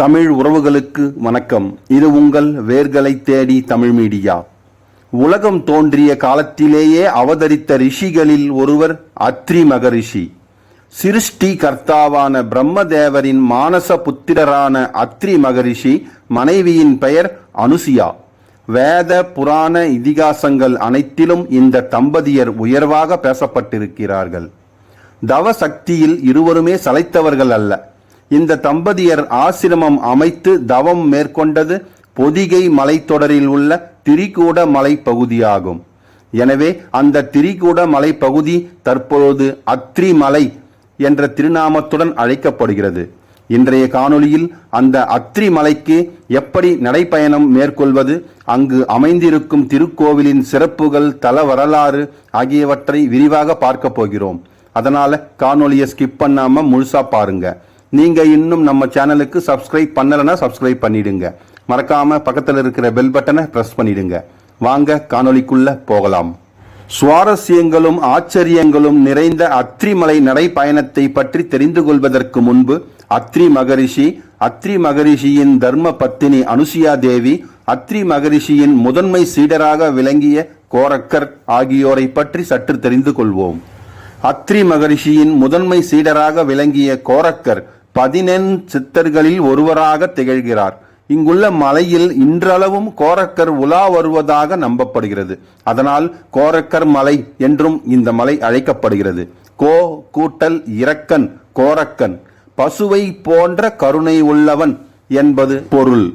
தமிழ் உறவுகளுக்கு வணக்கம். இது உங்கள் வேர்களை தேடி தமிழ் மீடியா. உலகம் தோன்றிய காலத்திலேயே அவதரித்த ரிஷிகளில் ஒருவர் அத்ரி மகரிஷி சிருஷ்டி கர்த்தாவான பிரம்மதேவரின் மானச புத்திரரான அத்ரி மகரிஷி மனைவியின் பெயர் அனுசியா. வேத புராண இதிகாசங்கள் அனைத்திலும் இந்த தம்பதியர் உயர்வாக பேசப்பட்டிருக்கிறார்கள். தவ சக்தியில் இருவருமே சளைத்தவர்கள் அல்ல. இந்த தம்பதியர் ஆசிரமம் அமைத்து தவம் மேற்கொண்டது பொதிகை மலைத்தொடரில் உள்ள திரிகூட மலைப்பகுதியாகும். எனவே அந்த திரிகூட மலைப்பகுதி தற்பொழுது அத்ரி மலை என்ற திருநாமத்துடன் அழைக்கப்படுகிறது. இன்றைய காணொளியில் அந்த அத்ரி மலைக்கு எப்படி நடைப்பயணம் மேற்கொள்வது அங்கு அமைந்திருக்கும் திருக்கோவிலின் சிறப்புகள் தல வரலாறு ஆகியவற்றை விரிவாக பார்க்க போகிறோம். அதனால காணொலியை ஸ்கிப் பண்ணாம முழுசா பாருங்க. நீங்கள் இன்னும் நம்ம சேனலுக்கு சப்ஸ்கிரைப் பண்ணலைன்னா சப்ஸ்கிரைப் பண்ணிடுங்க. மறக்காமல் பக்கத்தில் இருக்கிற பெல் பட்டனை பிரஸ் பண்ணிடுங்க. வாங்க காணொளிக்குள்ள போகலாம். சுவாரஸ்யங்களும் ஆச்சரியங்களும் நிறைந்த அத்ரிமலை நடைப்பயணத்தை பற்றி தெரிந்து கொள்வதற்கு முன்பு அத்ரி மகரிஷி அத்ரி மகரிஷியின் தர்ம பத்தினி அனுசியா தேவி அத்ரி மகரிஷியின் முதன்மை சீடராக விளங்கிய கோரக்கர் ஆகியோரை பற்றி சற்று தெரிந்து கொள்வோம். அத்ரி மகரிஷியின் முதன்மை சீடராக விளங்கிய கோரக்கர் பதினெண் சித்தர்களில் ஒருவராக திகழ்கிறார். இங்குள்ள மலையில் இன்றளவும் கோரக்கர் உலா வருவதாக நம்பப்படுகிறது. அதனால் கோரக்கர் மலை என்றும் இந்த மலை அழைக்கப்படுகிறது. கோ கூட்டல் இரக்கன் கோரக்கன். பசுவை போன்ற கருணை உள்ளவன் என்பது பொருள்.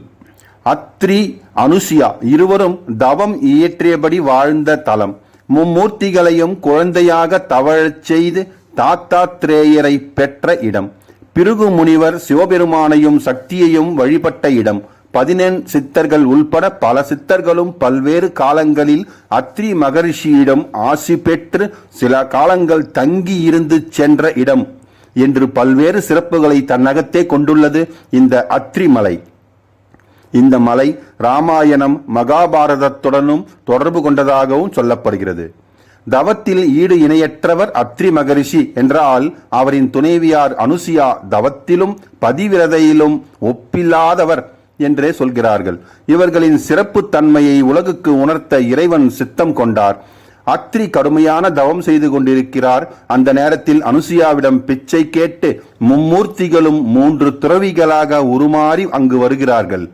அத்ரி அனுசியா இருவரும் தவம் இயற்றியபடி வாழ்ந்த தலம். மும்மூர்த்திகளையும் குழந்தையாக தவழச் செய்து தாத்தாத்ரேயரை பெற்ற இடம். பிருகு முனிவர் சிவபெருமானையும் சக்தியையும் வழிபட்ட இடம். பதினெண் சித்தர்கள் உள்பட பல சித்தர்களும் பல்வேறு காலங்களில் அத்ரி மகரிஷியிடம் ஆசி பெற்று சில காலங்கள் தங்கி இருந்து சென்ற இடம் என்று பல்வேறு சிறப்புகளை தன்னகத்தே கொண்டுள்ளது இந்த அத்ரி மலை. இந்த மலை ராமாயணம் மகாபாரதத்துடனும் தொடர்பு கொண்டதாகவும் சொல்லப்படுகிறது. தவத்தில் ஈடு இணையற்றவர் அத்ரி மகரிஷி என்றால் அவரின் துணைவியார் அனுசியா தவத்திலும் பதிவிரதையிலும் ஒப்பில்லாதவர் என்றே சொல்கிறார்கள். இவர்களின் சிறப்பு தன்மையை உலகுக்கு உணர்த்த இறைவன் சித்தம் கொண்டார். அத்ரி கடுமையான தவம் செய்து கொண்டிருக்கிறார். அந்த நேரத்தில் அனுசியாவிடம் பிச்சை கேட்டு மும்மூர்த்திகளும் மூன்று துறவிகளாக உருமாறி அங்கு வருகிறார்கள்.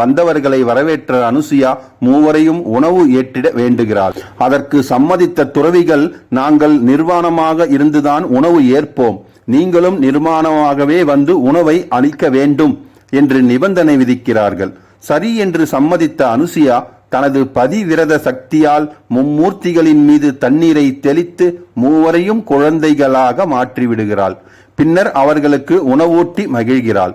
வந்தவர்களை வரவேற்ற அனுசுயா மூவரையும் உணவு ஏற்றிட வேண்டுகிறார் அதற்கு சம்மதித்த துறவிகள் நாங்கள் நிர்வாணமாக இருந்துதான் உணவு ஏற்போம். நீங்களும் நிர்மாணமாகவே வந்து உணவை அளிக்க வேண்டும் என்று நிபந்தனை விதிக்கிறார்கள். சரி என்று சம்மதித்த அனுசியா தனது பதிவிரத சக்தியால் மும்மூர்த்திகளின் மீது தண்ணீரை தெளித்து மூவரையும் குழந்தைகளாக மாற்றிவிடுகிறாள். பின்னர் அவர்களுக்கு உணவூட்டி மகிழ்கிறாள்.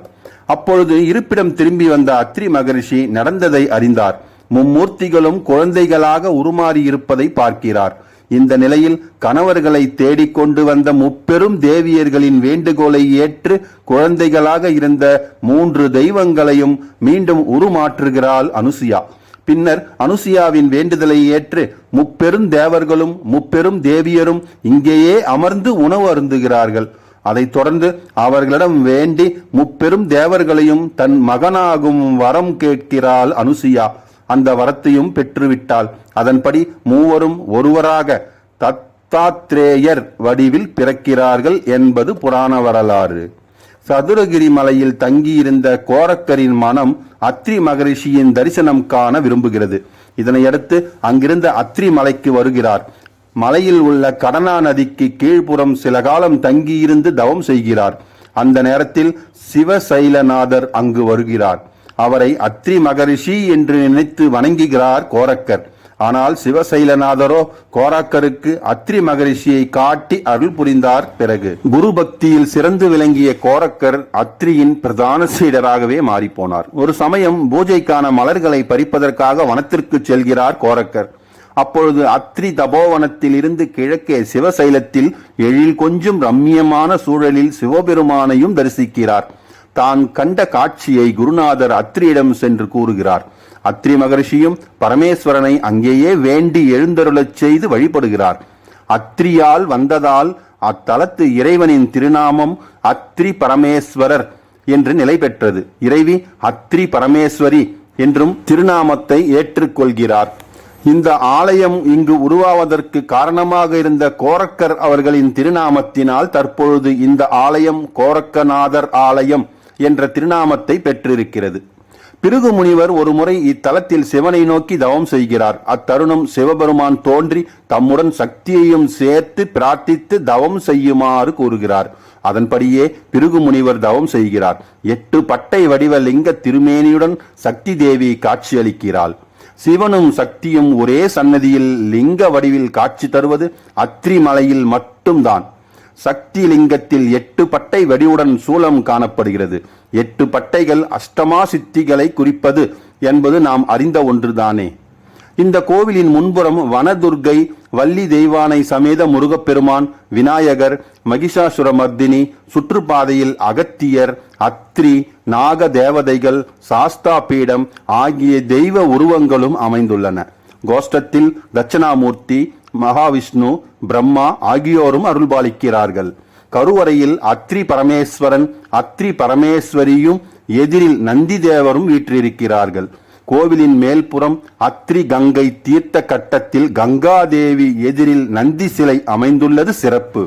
அப்பொழுது இருப்பிடம் திரும்பி வந்த அத்ரி மகரிஷி நடந்ததை அறிந்தார். மும்மூர்த்திகளும் குழந்தைகளாக உருமாறி இருப்பதை பார்க்கிறார். இந்த நிலையில் கணவர்களை தேடிக்கொண்டு வந்த முப்பெரும் தேவியர்களின் வேண்டுகோளை ஏற்று குழந்தைகளாக இருந்த மூன்று தெய்வங்களையும் மீண்டும் உருமாற்றுகிறாள் அனுசியா. பின்னர் அனுசியாவின் வேண்டுதலை ஏற்று முப்பெரும் தேவர்களும் முப்பெரும் தேவியரும் இங்கேயே அமர்ந்து உணவு அருந்துகிறார்கள். அதைத் தொடர்ந்து அவர்களிடம் வேண்டி முப்பெரும் தேவர்களையும் தன் மகனாகும் வரம் கேட்கிறாள் அனுசுயா. அந்த வரத்தையும் பெற்றுவிட்டாள். அதன்படி மூவரும் ஒருவராக தத்தாத்ரேயர் வடிவில் பிறக்கிறார்கள் என்பது புராண வரலாறு. சதுரகிரி மலையில் தங்கியிருந்த கோரக்கரின் மனம் அத்ரி மகரிஷியின் தரிசனம் காண விரும்புகிறது. இதனையடுத்து அங்கிருந்த அத்ரி மலைக்கு வருகிறார். மலையில் உள்ள கடனா நதிக்கு கீழ்ப்புறம் சில காலம் தங்கியிருந்து தவம் செய்கிறார். அந்த நேரத்தில் சிவசைலநாதர் அங்கு வருகிறார். அவரை அத்ரி மகரிஷி என்று நினைத்து வணங்குகிறார் கோரக்கர். ஆனால் சிவசைலநாதரோ கோராக்கருக்கு அத்ரி மகரிஷியை காட்டி அருள் புரிந்தார் பிறகு. குரு பக்தியில் சிறந்து விளங்கிய கோரக்கர் அத்ரியின் பிரதான சீடராகவே மாறிப்போனார். ஒரு சமயம் பூஜைக்கான மலர்களை பறிப்பதற்காக வனத்திற்கு செல்கிறார் கோரக்கர். அப்பொழுது அத்ரி தபோவனத்தில் இருந்து கிழக்கே சிவசைலத்தில் எழில் கொஞ்சம் ரம்மியமான சூழலில் சிவபெருமானையும் தரிசிக்கிறார். தான் கண்ட காட்சியை குருநாதர் அத்ரியிடம் சென்று கூறுகிறார். அத்ரி மகரிஷியும் பரமேஸ்வரனை அங்கேயே வேண்டி எழுந்தருளச் செய்து வழிபடுகிறார். அத்ரியால் வந்ததால் அத்தலத்து இறைவனின் திருநாமம் அத்ரி பரமேஸ்வரர் என்று நிலை பெற்றது. இறைவி அத்ரி பரமேஸ்வரி என்றும் திருநாமத்தை ஏற்றுக்கொள்கிறார். இந்த ஆலயம் இங்கு உருவாவதற்கு காரணமாக இருந்த கோரக்கர் அவர்களின் திருநாமத்தினால் தற்பொழுது இந்த ஆலயம் கோரக்கநாதர் ஆலயம் என்ற திருநாமத்தை பெற்றிருக்கிறது. பிருகு முனிவர் ஒரு முறை இத்தலத்தில் சிவனை நோக்கி தவம் செய்கிறார். அத்தருணம் சிவபெருமான் தோன்றி தம்முடன் சக்தியையும் சேர்த்து பிரார்த்தித்து தவம் செய்யுமாறு கூறுகிறார். அதன்படியே பிருகு முனிவர் தவம் செய்கிறார். எட்டு பட்டை வடிவ லிங்க திருமேனியுடன் சக்தி தேவி காட்சியளிக்கிறாள். சிவனும் சக்தியும் ஒரே சன்னதியில் லிங்க வடிவில் காட்சி தருவது அத்திரி மலையில் மட்டும்தான். சக்தி லிங்கத்தில் எட்டு பட்டை வடிவுடன் சூலம் காணப்படுகிறது. எட்டு பட்டைகள் அஷ்டமா சித்திகளை குறிப்பது என்பது நாம் அறிந்த ஒன்றுதானே. இந்த கோவிலின் முன்புறம் வனதுர்கை வள்ளி தெய்வானை சமேத முருகப்பெருமான் விநாயகர் மகிஷாசுரமர்தினி சுற்றுப்பாதையில் அகத்தியர் அத்ரி நாக தேவதைகள் சாஸ்தா பீடம் ஆகிய தெய்வ உருவங்களும் அமைந்துள்ளன. கோஷ்டத்தில் தட்சணாமூர்த்தி மகாவிஷ்ணு பிரம்மா ஆகியோரும் அருள்பாலிக்கிறார்கள். கருவறையில் அத்ரி பரமேஸ்வரன் அத்ரி பரமேஸ்வரியும் எதிரில் நந்தி தேவரும் வீற்றிருக்கிறார்கள். கோவிலின் மேல்புறம் அத்ரி கங்கை தீர்த்த கட்டத்தில் கங்காதேவி எதிரில் நந்தி சிலை அமைந்துள்ளது சிறப்பு.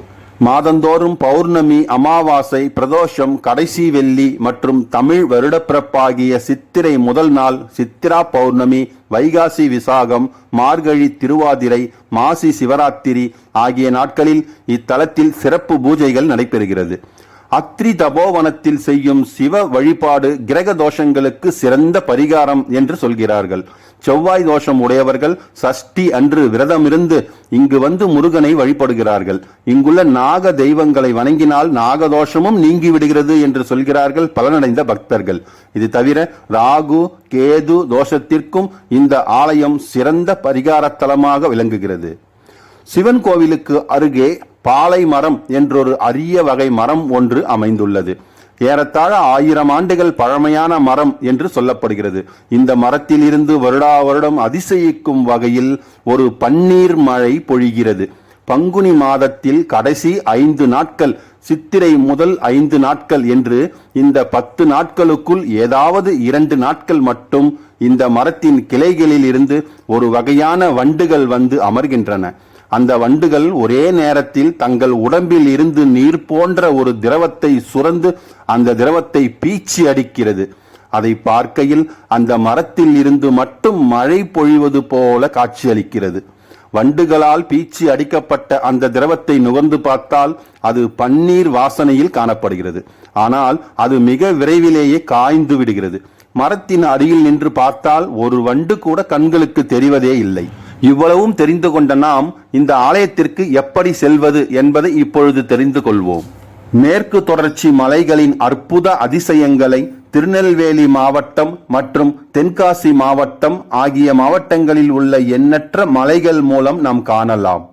மாதந்தோறும் பௌர்ணமி அமாவாசை பிரதோஷம் கடைசி வெள்ளி மற்றும் தமிழ் வருடப்பிறப்பாகிய சித்திரை முதல் நாள் சித்திரா பௌர்ணமி வைகாசி விசாகம் மார்கழி திருவாதிரை மாசி சிவராத்திரி ஆகிய நாட்களில் இத்தலத்தில் சிறப்பு பூஜைகள் நடைபெறுகிறது. அத்ரி தபோவனத்தில் செய்யும் சிவ வழிபாடு கிரக தோஷங்களுக்கு சிறந்த பரிகாரம் என்று சொல்கிறார்கள். செவ்வாய் தோஷம் உடையவர்கள் சஷ்டி அன்று விரதமிருந்து இங்கு வந்து முருகனை வழிபடுகிறார்கள். இங்குள்ள நாக தெய்வங்களை வணங்கினால் நாகதோஷமும் நீங்கி விடுகிறது என்று சொல்கிறார்கள் பலனடைந்த பக்தர்கள். இது தவிர ராகு கேது தோஷத்திற்கும் இந்த ஆலயம் சிறந்த பரிகாரத்தலமாக விளங்குகிறது. சிவன் கோவிலுக்கு அருகே பாலை மரம் என்றொரு அரிய வகை மரம் ஒன்று அமைந்துள்ளது. ஏறத்தாழ ஆயிரம் ஆண்டுகள் பழமையான மரம் என்று சொல்லப்படுகிறது. இந்த மரத்திலிருந்து வருடா வருடம் அதிசயிக்கும் வகையில் ஒரு பன்னீர் மழை பொழிகிறது. பங்குனி மாதத்தில் கடைசி ஐந்து நாட்கள் சித்திரை முதல் ஐந்து நாட்கள் என்று இந்த பத்து நாட்களுக்குள் ஏதாவது இரண்டு நாட்கள் மட்டும் இந்த மரத்தின் கிளைகளில் இருந்து ஒரு வகையான வண்டுகள் வந்து அமர்கின்றன. அந்த வண்டுகள் ஒரே நேரத்தில் தங்கள் உடம்பில் இருந்து நீர் போன்ற ஒரு திரவத்தை சுரந்து அந்த திரவத்தை பீச்சி அடிக்கிறது. அதை பார்க்கையில் அந்த மரத்தில் இருந்து மட்டும் மழை பொழிவது போல காட்சியளிக்கிறது வண்டுகளால் பீச்சி அடிக்கப்பட்ட அந்த திரவத்தை நுகர்ந்து பார்த்தால் அது பன்னீர் வாசனையில் காணப்படுகிறது. ஆனால் அது மிக விரைவிலேயே காய்ந்து விடுகிறது. மரத்தின் அருகில் நின்று பார்த்தால் ஒரு வண்டு கூட கண்களுக்கு தெரிவதே இல்லை. இவ்வளவும் தெரிந்து கொண்ட நாம் இந்த ஆலயத்திற்கு எப்படி செல்வது என்பதை இப்பொழுது தெரிந்து கொள்வோம். மேற்கு தொடர்ச்சி மலைகளின் அற்புத அதிசயங்களை திருநெல்வேலி மாவட்டம் மற்றும் தென்காசி மாவட்டம் ஆகிய மாவட்டங்களில் உள்ள எண்ணற்ற மலைகள் மூலம் நாம் காணலாம்.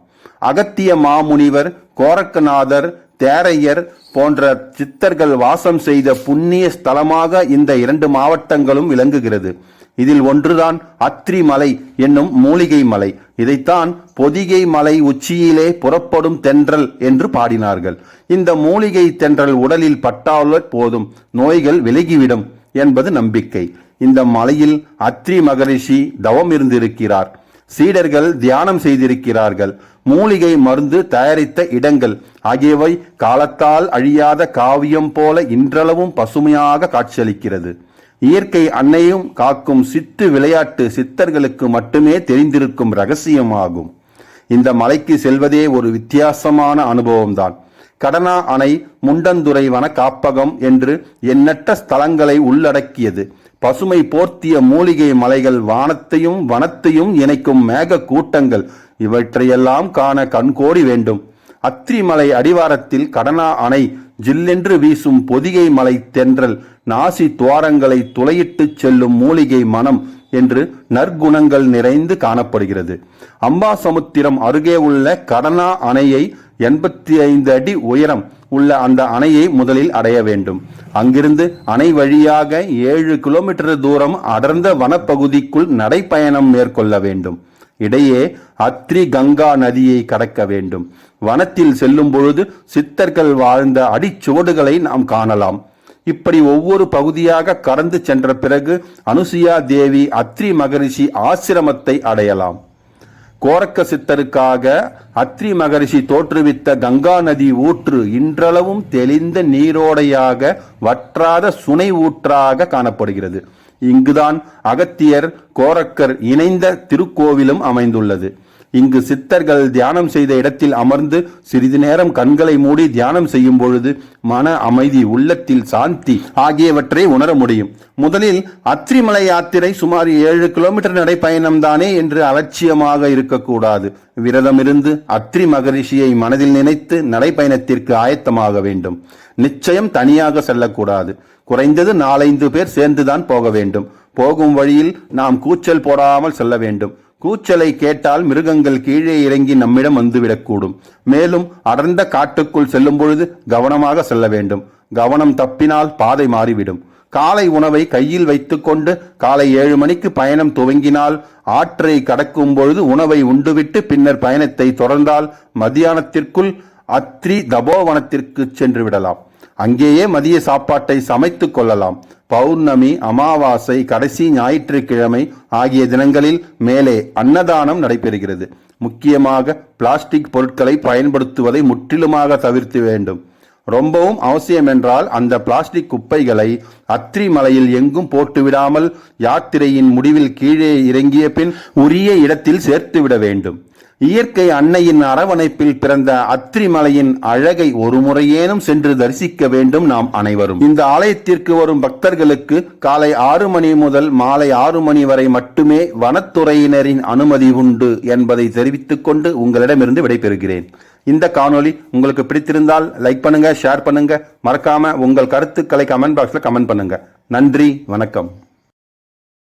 அகத்திய மாமுனிவர் கோரக்கநாதர் தேரையர் போன்ற சித்தர்கள் வாசம் செய்த புண்ணிய ஸ்தலமாக இந்த இரண்டு மாவட்டங்களும் விளங்குகிறது. இதில் ஒன்றுதான் அத்ரி மலை என்னும் மூலிகை மலை. இதைத்தான் பொதிகை மலை உச்சியிலே புறப்படும் தென்றல் என்று பாடினார்கள். இந்த மூலிகை தென்றல் உடலில் பட்டால போதும் நோய்கள் விலகிவிடும் என்பது நம்பிக்கை. இந்த மலையில் அத்ரி மகரிஷி தவம் இருந்திருக்கிறார் சீடர்கள் தியானம் செய்திருக்கிறார்கள். மூலிகை மருந்து தயாரித்த இடங்கள் ஆகியவை காலத்தால் அழியாத காவியம் போல இன்றளவும் பசுமையாக காட்சியளிக்கிறது. இயற்கை அன்னையும் காக்கும் சித்து விளையாட்டு சித்தர்களுக்கு மட்டுமே தெரிந்திருக்கும் ரகசியமாகும். இந்த மலைக்கு செல்வதே ஒரு வித்தியாசமான அனுபவம்தான். கடனா அணை முண்டந்துறை வன காப்பகம் என்று எண்ணற்ற ஸ்தலங்களை உள்ளடக்கியது. பசுமை போர்த்திய மூலிகை மலைகள் வானத்தையும் வனத்தையும் இணைக்கும் மேக கூட்டங்கள் இவற்றையெல்லாம் காண கண்கோடி வேண்டும். அத்திரிமலை அடிவாரத்தில் கடனா அணை ஜில்லென்று வீசும் பொதிகை மலை தென்றல் நாசி துவாரங்களை துளையிட்டுச் செல்லும் மூலிகை மனம் என்று நற்குணங்கள் நிறைந்து காணப்படுகிறது. அம்பாசமுத்திரம் அருகே உள்ள கடனா அணையை எண்பத்தி ஐந்து அடி உயரம் உள்ள அந்த அணையை முதலில் அடைய வேண்டும். அங்கிருந்து அணை வழியாக ஏழு கிலோமீட்டர் தூரம் அடர்ந்த வனப்பகுதிக்குள் நடைப்பயணம் மேற்கொள்ள வேண்டும். இடையே அத்ரி கங்கா நதியை கடக்க வேண்டும். வனத்தில் செல்லும் பொழுது சித்தர்கள் வாழ்ந்த அடிச்சுவடுகளை நாம் காணலாம். இப்படி ஒவ்வொரு பகுதியாக கடந்து சென்ற பிறகு அனுசுயா தேவி அத்ரி மகரிஷி ஆசிரமத்தை அடையலாம். கோரக்க சித்தருக்காக அத்ரி மகரிஷி தோற்றுவித்த கங்கா நதி ஊற்று இன்றளவும் தெளிந்த நீரோடையாக வற்றாத சுனை ஊற்றாக காணப்படுகிறது. இங்குதான் அகத்தியர் கோரக்கர் இணைந்த திருக்கோவிலும் அமைந்துள்ளது. இங்கு சித்தர்கள் தியானம் செய்த இடத்தில் அமர்ந்து சிறிது நேரம் கண்களை மூடி தியானம் செய்யும் பொழுது மன அமைதி உள்ளத்தில் சாந்தி ஆகியவற்றை உணர முடியும். முதலில் அத்திரிமலை யாத்திரை சுமார் ஏழு கிலோமீட்டர் நடைப்பயணம்தானே என்று அலட்சியமாக இருக்கக்கூடாது. விரதமிருந்து அத்ரி மகரிஷியை மனதில் நினைத்து நடைப்பயணத்திற்கு ஆயத்தமாக வேண்டும். நிச்சயம் தனியாக செல்லக்கூடாது. குறைந்தது நாலைந்து பேர் சேர்ந்துதான் போக வேண்டும். போகும் வழியில் நாம் கூச்சல் போடாமல் செல்ல வேண்டும். கூச்சலை கேட்டால் மிருகங்கள் கீழே இறங்கி நம்மிடம் வந்துவிடக்கூடும். மேலும் அடர்ந்த காட்டுக்குள் செல்லும் பொழுது கவனமாக செல்ல வேண்டும். கவனம் தப்பினால் பாதை மாறிவிடும். காலை உணவை கையில் வைத்துக்கொண்டு காலை ஏழு மணிக்கு பயணம் துவங்கினால் ஆற்றை கடக்கும் பொழுது உணவை உண்டுவிட்டு பின்னர் பயணத்தை தொடர்ந்தால் மத்தியானத்திற்குள் அத்ரி தபோவனத்திற்கு சென்று விடலாம். அங்கேயே மதிய சாப்பாட்டை சமைத்து கொள்ளலாம். பௌர்ணமி அமாவாசை கடைசி ஞாயிற்றுக்கிழமை ஆகிய தினங்களில் மேலே அன்னதானம் நடைபெறுகிறது. முக்கியமாக பிளாஸ்டிக் பொருட்களை பயன்படுத்துவதை முற்றிலுமாக தவிர்த்து வேண்டும். ரொம்பவும் அவசியம் என்றால் அந்த பிளாஸ்டிக் குப்பைகளை அத்திரி மலையில் எங்கும் போட்டுவிடாமல் யாத்திரையின் முடிவில் கீழே இறங்கிய பின் உரிய இடத்தில் சேர்த்துவிட வேண்டும். இயற்கை அன்னையின் அரவணைப்பில் பிறந்த அத்திரிமலையின் அழகை ஒரு முறையேனும் சென்று தரிசிக்க வேண்டும் நாம் அனைவரும். இந்த ஆலயத்திற்கு வரும் பக்தர்களுக்கு காலை ஆறு மணி முதல் மாலை ஆறு மணி வரை மட்டுமே வனத்துறையினரின் அனுமதி உண்டு என்பதை தெரிவித்துக் கொண்டு உங்களிடமிருந்து விடைபெறுகிறேன். இந்த காணொளி உங்களுக்கு பிடித்திருந்தால் லைக் பண்ணுங்க ஷேர் பண்ணுங்க. மறக்காம உங்கள் கருத்துக்களை கமெண்ட் பாக்ஸில் கமெண்ட் பண்ணுங்க. நன்றி வணக்கம்.